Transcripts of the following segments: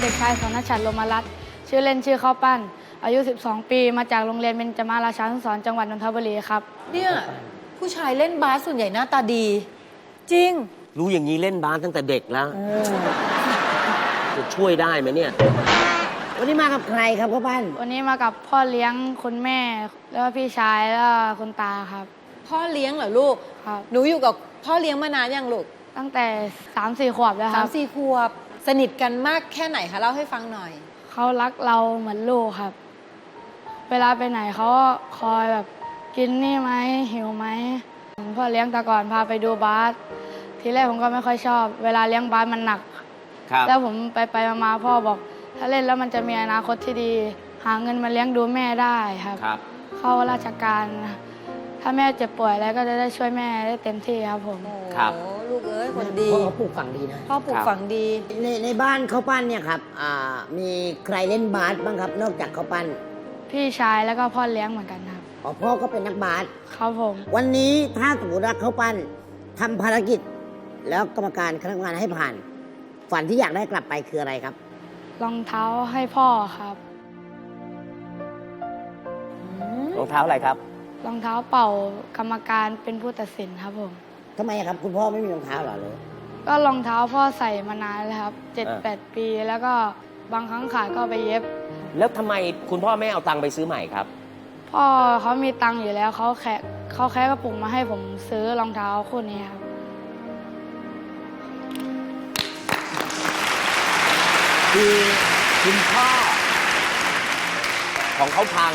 เด็กชายสนชัดโลมารัตน์ชื่อเล่นชื่อข้าวปั้น อายุ 12 ปี มาจากโรงเรียนเบญจมาราชานุสรณ์จังหวัดนนทบุรีครับ เนี่ยผู้ชายเล่นบาสส่วนใหญ่หน้าตาดี จริง รู้อย่างนี้เล่นบาสตั้งแต่เด็กแล้วจะช่วยได้ไหมเนี่ย วันนี้มากับใครครับพ่อปั้นวันนี้มากับพ่อเลี้ยงคุณแม่ แล้วก็พี่ชายแล้วก็คุณตาครับ พ่อเลี้ยงเหรอลูก ครับ หนูอยู่กับพ่อเลี้ยงมานานยังลูกตั้งแต่ 3-4 ขวบแล้วคสารัมบ สี่ขวบ สนิทกันมากแค่ไหนคะเล่าให้ฟังหน่อย เขารักเราเหมือนลูกครับ เวลาไปไหนเขาก็คอยแบบกินนี่ไหมหิวไหมพ่อเลี้ยงแต่ก่อนพาไปดูบาสทีแรกผมก็ไม่ค่อยชอบ เวลาเลี้ยงบาสมันหนัก ครับ แล้วผมไปไปๆมาๆพ่อบอก ถ้าเล่นแล้วมันจะมีอนาคตที่ดี หาเงินมาเลี้ยงดูแม่ได้ครับ ครับ เข้าราชการ ถ้าแม่เจ็บป่วยอะไรก็จะได้ช่วยแม่ได้เต็มที่ครับผม ครับ โอ้ลูกเอ้ยคนดี พ่อเขาปลูกฝังดีนะ พ่อปลูกครับฝังดี ในในบ้านเขาปั้นเนี่ยครับอ่ามีใครเล่นบาสบ้างครับ นอกจากเขาปั้นพี่ชายแล้วก็พ่อเลี้ยงเหมือนกันครับ อ๋อพ่อก็เป็นนักบาสครับผม วันนี้ถ้าสมมติว่าเขาปั้นทำภารกิจ แล้วกรรมการคณะกรรมการให้ผ่าน ฝันที่อยากได้กลับไปคืออะไรครับ รองเท้าให้พ่อครับ รองเท้าอะไรครับ รองเท้าเป่ากรรมการเป็นผู้ตัดสินครับผม ทำไมอะครับ คุณพ่อไม่มีรองเท้าเหรอเลย ก็รองเท้าพ่อใส่มานานแล้วครับเจ็ดอ่า แปดปีแล้วก็บางครั้งขาดก็ไปเย็บ แล้วทำไมคุณพ่อไม่เอาตังค์ไปซื้อใหม่ครับ พ่อเขามีตังค์อยู่แล้วเขาแค่เขาแค่กระปุกมาให้ผมซื้อรองเท้าคู่นี้ครับ คือคุณพ่อ ของเขาพัง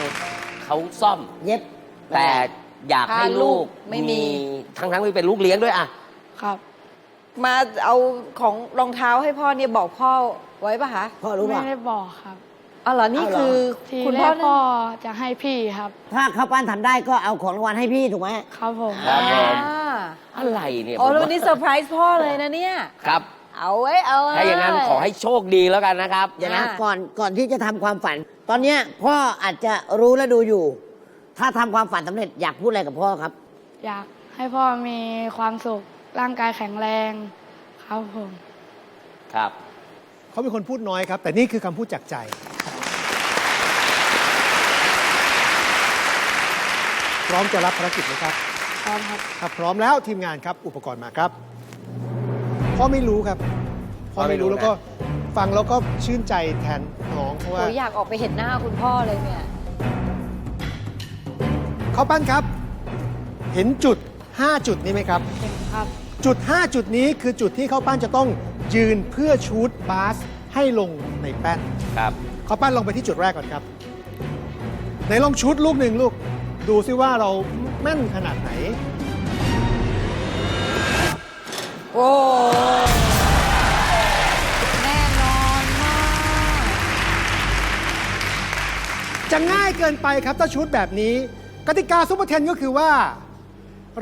เขาซ่อม เย็บ แต่อยากให้ถ้าลูลูกกไม่มีทั้งทั้งๆที่เป็นลูกเลี้ยงด้วยอะครับ มาเอาของรองเท้าให้พ่อเนี่ยบอกพ่อไว้ปะคะพ่อรู้ไม่ป่ะได้บอกครับอ๋อเหรอนี่เอาเหรอคือทีคุณแรพ่อกพ่อจะให้พี่ครับ ถ้าเขาปั้นทำได้ก็เอาของรางวัลให้พี่ถูกไหมครับผม ครับผมอ่าอะไรเนี่ยอ๋อผมแล้วว่าวันนี้เซอร์ไพรส์พ่อเลยนะเนี่ย ครับ เอาไว้เอาไว้ ถ้าอย่างนั้นขอให้โชคดีแล้วกันนะครับ เดี๋ยวนะอ่า ก่อนก่อนที่จะทำความฝัน ตอนเนี้ยพ่ออาจจะรู้และดูอยู่ ถ้าทำความฝันสำเร็จอยากพูดอะไรกับพ่อครับ อยากให้พ่อมีความสุข ร่างกายแข็งแรงครับผม ครับ เขาเป็นคนพูดน้อยครับ แต่นี่คือคำพูดจากใจ พร้อมจะรับภารกิจไหมครับพร้อมครับ ถ้าพร้อมแล้วทีมงานครับอุปกรณ์มาครับพ่อไม่รู้ครับพ่อไม่รู้พ่อไม่รู้ แล้วก็ฟังแล้วก็ชื่นใจแทนน้องเพราะโหว่าอยากออกไปเห็นหน้าคุณพ่อเลยเนี่ยเขาปั้นครับ เห็นจุด 5 จุดนี้ไหมครับเก่งครับ จุด 5 จุดนี้คือจุดที่เขาปั้นจะต้องยืนเพื่อชูดบาสให้ลงในแป้นครับเขาปั้นลงไปที่จุดแรกก่อนครับไหนลองชุดลูกหนึ่งลูก ดูซิว่าเราแม่นขนาดไหน โอ้แน่นอนมากจะง่ายเกินไปครับถ้าชุดแบบนี้ กติกาซุปเปอร์เทนก็คือว่า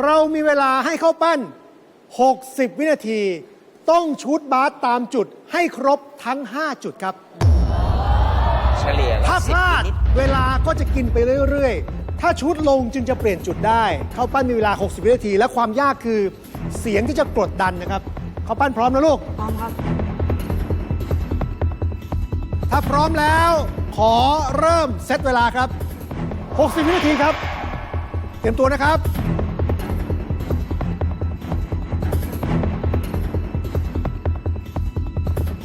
เรามีเวลาให้เข้าปั้น 60 วินาที ต้องชุดบาสตามจุดให้ครบทั้ง 5 จุดครับ เฉลี่ยถ้าพลาดนิดเวลาก็จะกินไปเรื่อย ๆ ถ้าชุดลงจึงจะเปลี่ยนจุดได้ เข้าปั้นมีเวลา 60 วินาที และความยากคือเสียงที่จะกดดันนะครับ เขาปั้นพร้อมนะลูก พร้อมครับ ถ้าพร้อมแล้ว ขอเริ่มเซตเวลาครับ 60 วินาทีครับ เตรียมตัวนะครับ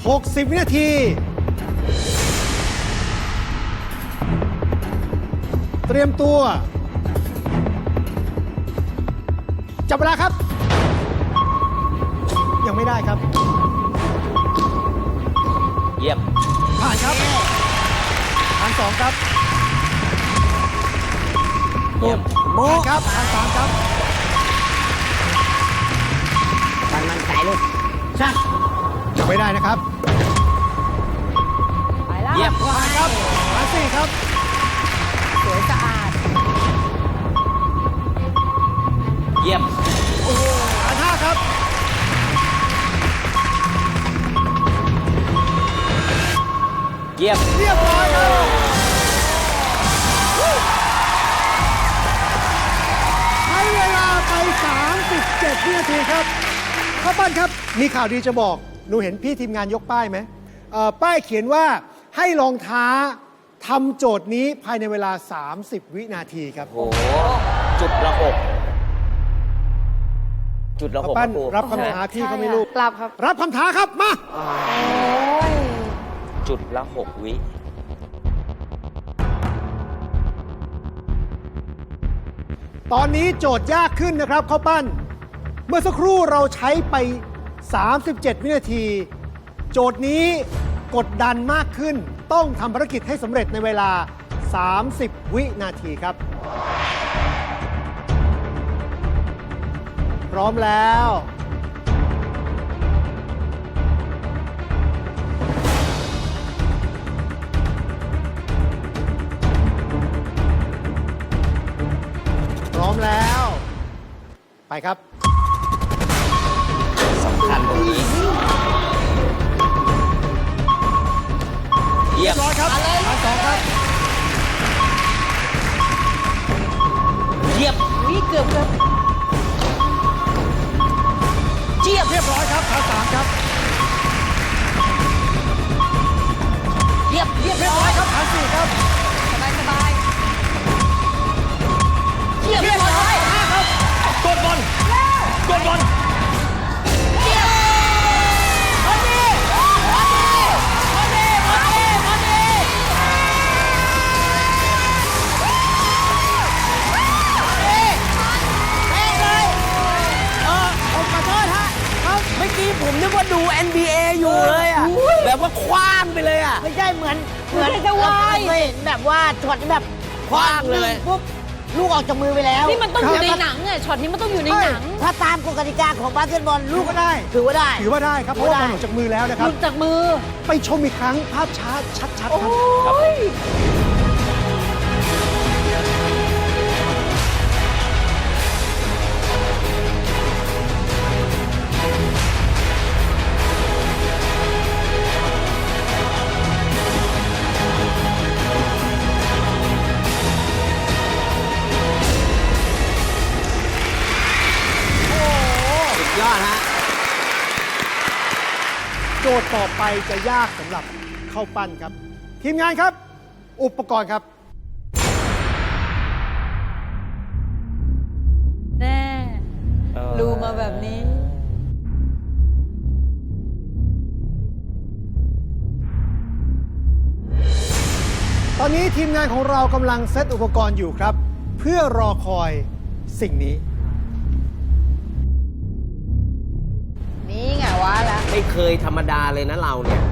60 วินาที เตรียมตัว จับเวลาครับ ยังไม่ได้ครับ เยี่ยม ผ่านครับผ่านสองครับ เยี่ยมโบผ่านครับผ่านสามครับมันมันใส่ลูกชักยังไม่ได้นะครับ ไปแล้วเยี่ยมผ่านครับผ่านสี่ครับ สวยสะอาด เยี่ยมผ่านห้าครับ เยี่ยม เรียบร้อยครับ 37วินาทีครับข้าวปั้นครับ มีข่าวดีจะบอก หนูเห็นพี่ทีมงานยกป้ายไหมเอ่อป้ายเขียนว่าให้ลองท้าทำโจทย์นี้ภายในเวลา 30 วินาทีครับ โอ้โห จุดละหกจุดละหกป้าปั้นครูรับคำท้าพี่เขาไม่รู้ กลับครับ รับคำท้าครับ มา จุดละหกวิ ตอนนี้โจทย์ยากขึ้นนะครับข้าวปั้น เมื่อสักครู่เราใช้ไป 37 วินาที โจทย์นี้กดดันมากขึ้น ต้องทำภารกิจให้สำเร็จในเวลา 30 วินาทีครับ พร้อมแล้ว ร้อมแล้ว ไปครับสำคัญตรงนี้เยี่ยมร้อยครับมาสองครับ เยี่ยมวิเกือบเกือบเจี๊ยบเรียบร้อยครับขาสามครับ กดบอลผมขอโทษฮะเขาเมื่อกี้ผมนึกว่าดู NBA อยู่เลยอะ แบบว่าคว้างไปเลยอะ ไม่ใช่เหมือน เหมือนจะวายแบบว่าช็อตแบบคว้างเลยปุ๊บ ลูกออกจากมือไปแล้วนี่มันต้องอยู่ในครับหนังอะช็อตนี้มันต้องอยู่ในหนัง ถ้าตามกฎกติกาของบาสเกตบอลลูลูกกก็ได้ ถือว่าได้ ถือว่าได้ครับเพราะว่าบอลออกจากมือแล้วนะคหรับลุดจากมือ ไปชมอีกครั้งภาพช้าชัดๆโอ้ครับ จทย์ต่อไปจะยากสำหรับเข้าปั้นครับ ทีมงานครับ อุปกรณ์ครับ แน่รู้มาแบบนี้ ตอนนี้ทีมงานของเรากำลังเซตอุปกรณ์อยู่ครับ เพื่อรอคอยสิ่งนี้นี่ ไม่เคยธรรมดาเลยนะเราเนี่ย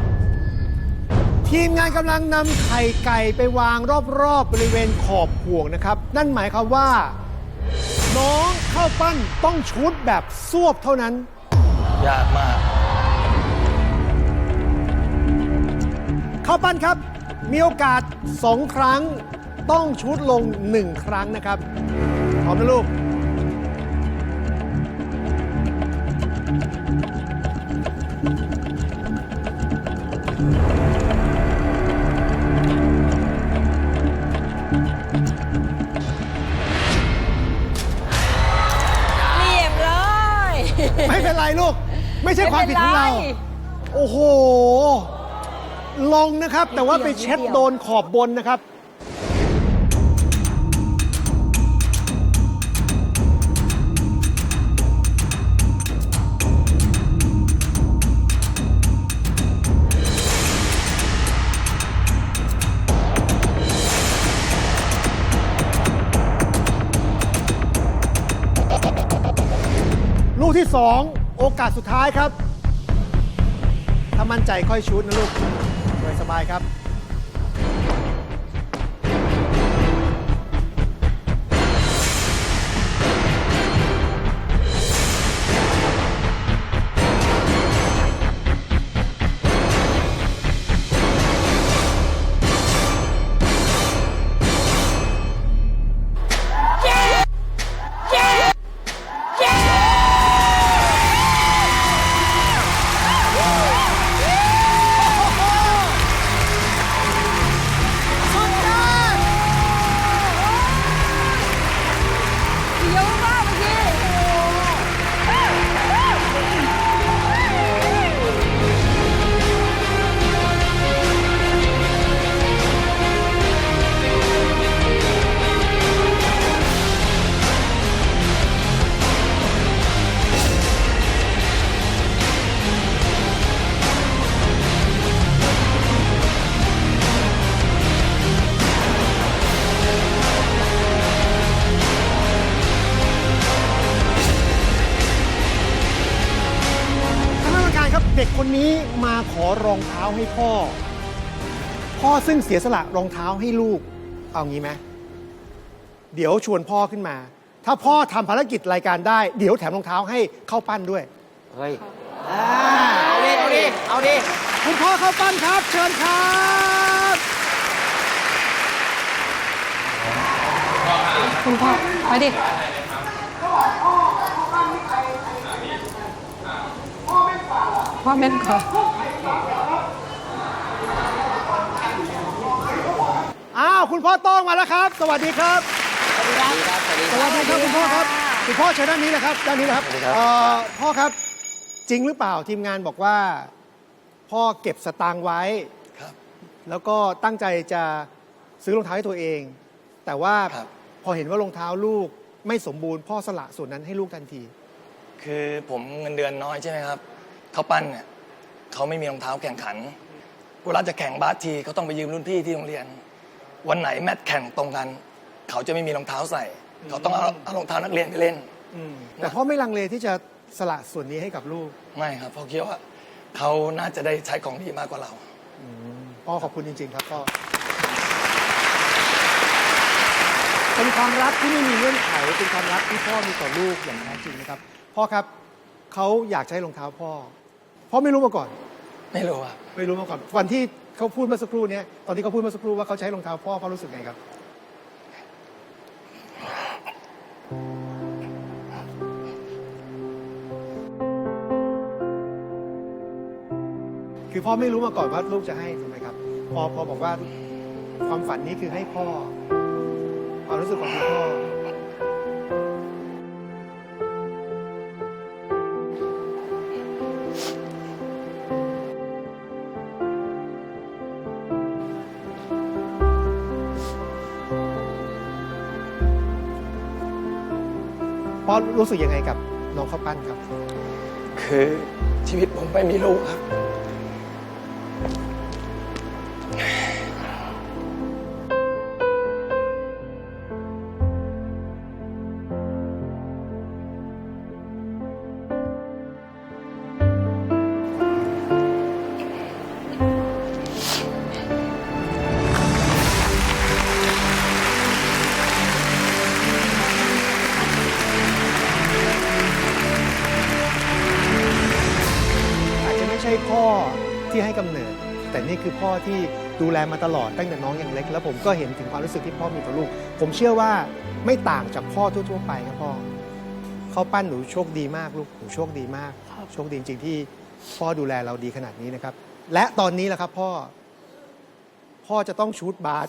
ทีมงานกำลังนำไข่ไก่ไปวางรอบๆบริเวณขอบห่วงนะครับ นั่นหมายความว่า น้องเข้าปั้นต้องชุดแบบซวบเท่านั้น ยากมาก เข้าปั้นครับ มีโอกาส 2 ครั้ง ต้องชุดลง 1 ครั้งนะครับพร้อมนะลูก ไม่ใช่ความผิดของเราไม่เป็นไรโอ้โห ลงนะครับ แต่ว่าไปเช็ดโดนขอบบนนะครับ ลูกที่2 โอกาสสุดท้ายครับ ถ้ามั่นใจค่อยชุดนะลูกสบายครับ รองเท้าให้พ่อ พ่อซึ่งเสียสละรองเท้าให้ลูก เอางี้ไหมเดี๋ยวชวนพ่อขึ้นมา ถ้าพ่อทำภารกิจรายการได้ เดี๋ยวแถมรองเท้าให้เข้าปั้นด้วย เฮ้ยเอาดิ เอาดิ เอาดิ คุณพ่อเข้าปั้นครับ เชิญครับคุณพ่อไปดิ พ่อเม่นก่อน อ้าวคุณพ่อโต้องมาแล้วครับ สวัสดีครับ สวัสดีครับ สวัสดีสควัรัสบดีครับคุณพ่อครับคุณพ่อเชิญด้านนี้นะครับด้านนี้นะครับสวัสดีครับ เอ่อพ่อครับจริงหรือเปล่าทีมงานบอกว่า พ่อเก็บสตางค์ไว้ ครับ แล้วก็ตั้งใจจะซื้อรองเท้าให้ตัวเอง แต่ว่าครับ พอเห็นว่ารองเท้าลูกไม่สมบูรณ์พ่อสละส่วนนั้นให้ลูกทันที คือผมเงินเดือนน้อยใช่ไหมครับ เขาปั้นเนี่ย เขาไม่มีรองเท้าแข่งขันเวลาจะแข่งบาสทีเขาต้องไปยืมรุ่นพี่ที่โรงเรียน วันไหนแมตช์แข่งตรงกัน เขาจะไม่มีรองเท้าใส่ เขาต้องเอาเอารองเท้านักเรียนไปเล่น แต่พ่อไม่ลังเลที่จะสละส่วนนี้ให้กับลูกไม่ครับเพราะคิดว่าเขาน่าจะได้ใช้ของดีมากกว่าเรา พ่อขอบคุณจริง ๆ ครับพ่อเป็นความรักที่ไม่มีเงื่อนไขเป็นความรักที่พ่อมีต่อลูกอย่างแท้จริงนะครับ พ่อครับเขาอยากใช้รองเท้าพ่อ พ่อไม่รู้มาก่อน ไม่รู้ครับไม่รู้มาก่อนวันที่เขาพูดเมื่อสักครู่เนี้ยตอนที่เขาพูดเมื่อสักครู่ว่าเขาใช้รองเท้าพ่อพ่อรู้สึกไงครับคือพ่อไม่รู้มาก่อนว่าลูกจะให้ถูกไหมครับพอพอบอกว่าความฝันนี้คือให้พ่อความรู้สึกของคุณพ่อ รู้สึกยังไงกับน้องข้าวปั้นครับ คือชีวิตผมไม่มีลูกครับ พ่อที่ดูแลมาตลอดตั้งแต่น้องยังเล็ก แล้วผมก็เห็นถึงความรู้สึกที่พ่อมีต่อลูก ผมเชื่อว่าไม่ต่างจากพ่อทั่วๆไปครับพ่อเขาปั้นหนูโชคดีมากลูกหนูโชคดีมาก โชคดีจริงๆที่พ่อดูแลเราดีขนาดนี้นะครับ และตอนนี้แหละครับพ่อ พ่อจะต้องชูดบาส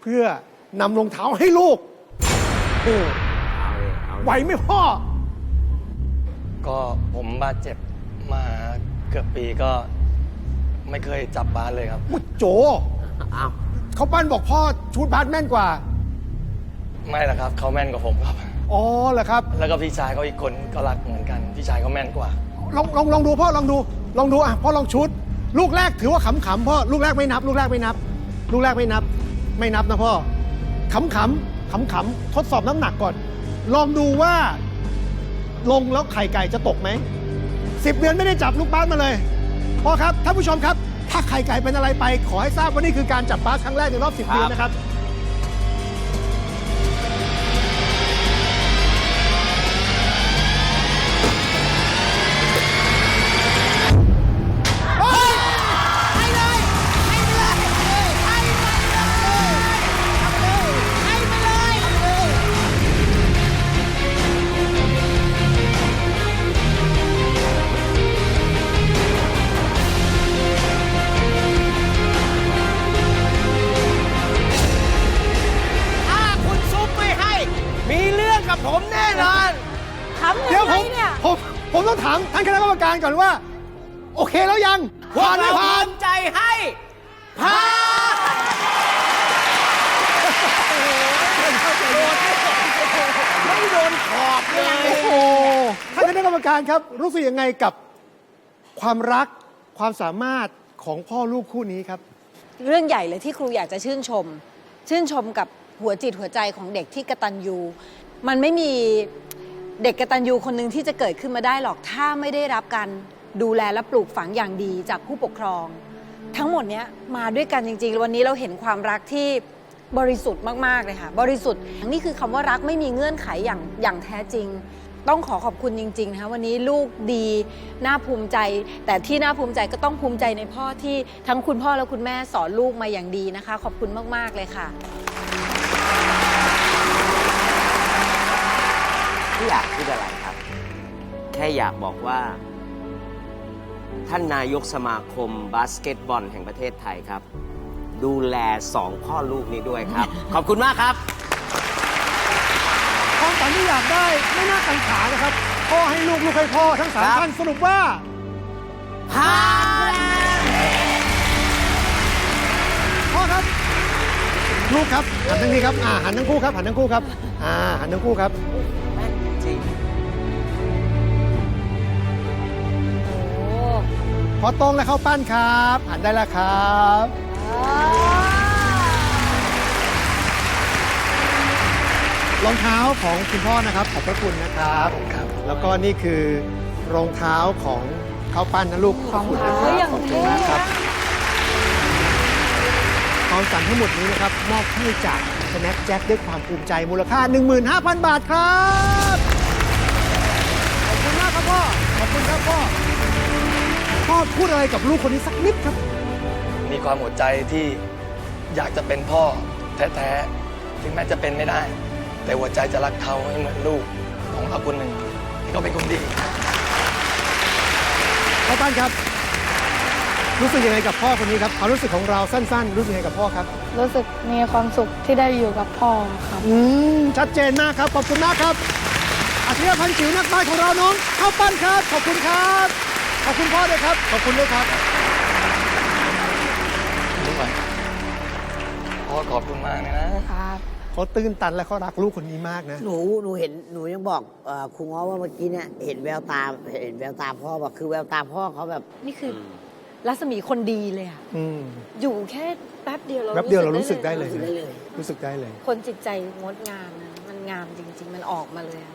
เพื่อนำรองเท้าให้ลูกโอ้ไหวไหมพ่อ ก็ผมบาดเจ็บมาเกือบปีก็ ไม่เคยจับบาสเลยครับ มุดโจอ้าวเขาปั้นบอกพ่อชูดบาสแม่นกว่า ไม่ละครับเขาแม่นกว่าผมครับ อ๋อเหรอครับ แล้วก็พี่ชายเขาอีกคนก็รักเหมือนกันพี่ชายเขาแม่นกว่า ลองลองลองดูพ่อลองดู ลองดูอะพ่อลองชุด ลูกแรกถือว่าขำๆพ่อลูกแรกไม่นับ ลูกแรกไม่นับ ลูกแรกไม่นับ ไม่นับนะพ่อขำๆขำๆทดสอบน้ำหนักก่อน ลองดูว่า ลงแล้วไข่ไก่จะตกไหมสิบเดือนไม่ได้จับลูกบาสมาเลย พ่อครับท่านผู้ชมครับ ถ้าไข่ไก่เป็นอะไรไป ขอให้ทราบว่านี่คือการจับบาครั้งแรกในรอบสิบเดือนนะครับ รรมการก่อนว่า โอเคแล้วยังพวกผ่านไม่เราผ่านภูมิใจให้ผ่านไม่โดนขอบเลยโอ้โหท่านคณะกรรมการครับ รู้สึกยังไงกับความรักความสามารถของพ่อลูกคู่นี้ครับ เรื่องใหญ่เลยที่ครูอยากจะชื่นชม ชื่นชมกับหัวจิตหัวใจของเด็กที่กระตันยูมันไม่มี เด็กกระตันยูคนหนึ่งที่จะเกิดขึ้นมาได้หรอกถ้าไม่ได้รับการดูแลและปลูกฝังอย่างดีจากผู้ปกครอง ทั้งหมดเนี้ยมาด้วยกันจริงๆวันนี้เราเห็นความรักที่บริสุทธิ์มากๆเลยค่ะบริสุทธิ์นี่คือคำว่ารักไม่มีเงื่อนไขอย่างอย่างแท้จริง ต้องขอขอบคุณจริงๆนะคะวันนี้ลูกดีน่าภูมิใจ แต่ที่น่าภูมิใจก็ต้องภูมิใจในพ่อที่ทั้งคุณพ่อและคุณแม่สอนลูกมาอย่างดีนะคะ ขอบคุณมากๆเลยค่ะ อยากพูดอะไรครับ แค่อยากบอกว่า ท่านนายกสมาคมบาสเกตบอลแห่งประเทศไทยครับ ดูแลสองพ่อลูกนี้ด้วยครับ ขอบคุณมากครับ ความฝันที่อยากได้ไม่น่ากังขานะครับ พ่อให้ลูกลูกให้พ่อทั้งสามครับ ท่านสรุปว่าผ่านพ่อครับ ลูกครับหันทั้งนี้ครับอ่าหันทั้งคู่ครับหันทั้งคู่ครับอ่าหันทั้งคู่ครับ พอตรงแล้วเข้าปั้นครับหันได้แล้วครับรองเท้าของคุณพ่อนะครับขอบพระคุณนะครับ ครับแล้วก็นี่คือรองเท้าของข้าวปั้นนะลูกขอบคุณนะคเฮ้รับยอย่างขอบคุเท่ณมากครับอะความฝันทั้งหมดนี้นะครับมอบให้จากสแน็คแจ็คด้วยความภูมิใจมูลค่า 15,000 บาทครับ ขอบคุณมากครับพ่อ ขอบคุณครับพ่อ พ่อพูดอะไรกับลูกคนนี้สักนิดครับ มีความหัวใจที่อยากจะเป็นพ่อแท้ๆ ถึงแม้จะเป็นไม่ได้ แต่หัวใจจะรักเขาให้เหมือนลูกของเราคนหนึ่งที่เขาเป็นคนดีพ่อปั้นครับ รู้สึกยังไงกับพ่อคนนี้ครับความรู้สึกของเราสั้น ๆ รู้สึกยังไงกับพ่อครับ รู้สึกมีความสุขที่ได้อยู่กับพ่อครับ อืม ชัดเจนมากครับ ขอบคุณมากครับอาชีพพันธ์จิ๋วนักบ้านของเราน้องข้าวปั้นครับ ขอบคุณครับ ขอบคุณพ่อด้วยครับ ขอบคุณด้วยครับด้วยพ่อขอบคุณมากเลยนะ ครับเขาตื้นตันและเขารักลูกคนนี้มากนะ หนูหนูเห็นหนูยังบอกเอ่อครูง้อว่าเมื่อกี้เนี่ยเห็นแววตาเห็นแววตาพ่อบอกคือแววตาพ่อเขาแบบ นี่คือรัศมีคนดีเลยอะอืมอยู่แค่แป๊บเดียวเราแป๊บเดียวเรารู้สึกได้เลยรู้สึกได้เลย รู้สึกได้เลย คนจิตใจงดงามนะมันงามจริง ๆ มันออกมาเลยอะ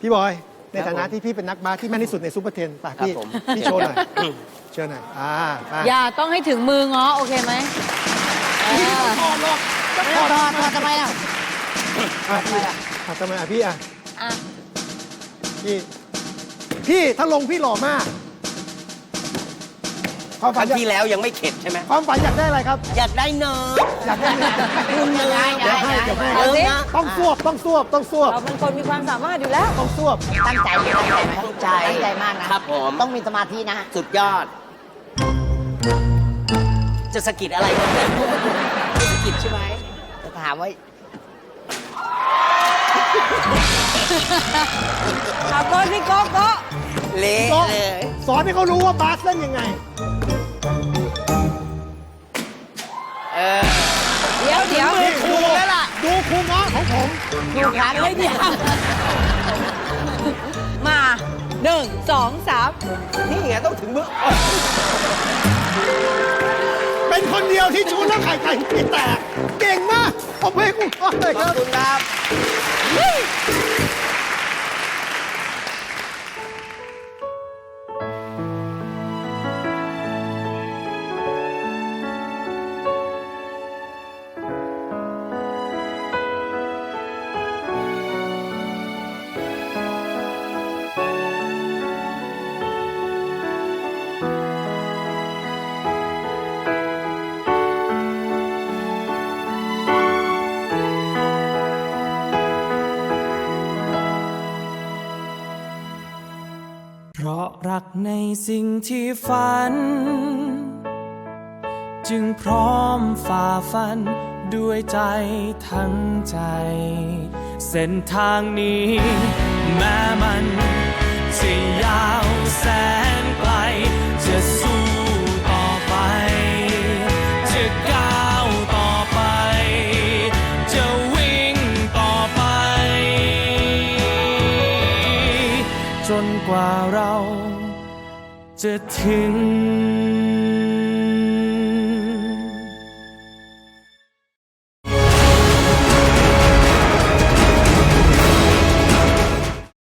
พี่บอย ในฐานะผมที่พี่เป็นนักบาสที่แม่นที่สุดในซูเปอร์เทนป่ะครับพี่ผม พี่โชว์หน่อยเชิญหน่อยอ่าอ่าอย่าต้องให้ถึงมือง้อโอเคไหมเออถอดถอดถอดทำไมอะอะพี่อะทำไมอะพี่อะอะพี่พี่ถ้าลงพี่หล่อมาก ความคฝัรั้นงอยากที่แล้วยังไม่เข็ดใช่ไหมความฝันอยากได้อะไรครับ อยากได้เนิร์ดอยากได้อะไรคุณเนิร์ดเดี๋ยวให้เดี๋ยวให้ เอาสิต้องสวบต้องสวบต้องสวบเราเป็นคนมีความสามารถอยู่แล้ว ต้องสวบตั้งใจไหมตั้งใจไหมตั้งใจตั้งใจมากนะครับผมต้องมีสมาธินะสุดยอด จะสะกิดอะไรกันเนี่ยไม่สะกิดใช่ไหมจะถามว่า ขับรถพี่โก๊ะโก๊ะเละก็เลยสอนให้เขารู้ว่าบาสเล่นยังไงเออเดี๋ยวเดี๋ยวนี่ครูแล้วล่ะดูครูง้อของผม อยู่ครับเฮ้ยเดี๋ยวมาหนึ่งสองสามนี่ไงต้องถึงมือ เป็นคนเดียวที่ชูแล้วไข่ไก่ไม่แตก เก่งมากผมให้ครูง้อเลยขคอบรับ คุณครับ ในสิ่งที่ฝัน จึงพร้อมฝ่าฟันด้วยใจทั้งใจ เส้นทางนี้ แม้มันจะยาวแสนไกลจะสู้ต่อไป จะก้าวต่อไป จะวิ่งต่อไป จนกว่าเรา จะถึง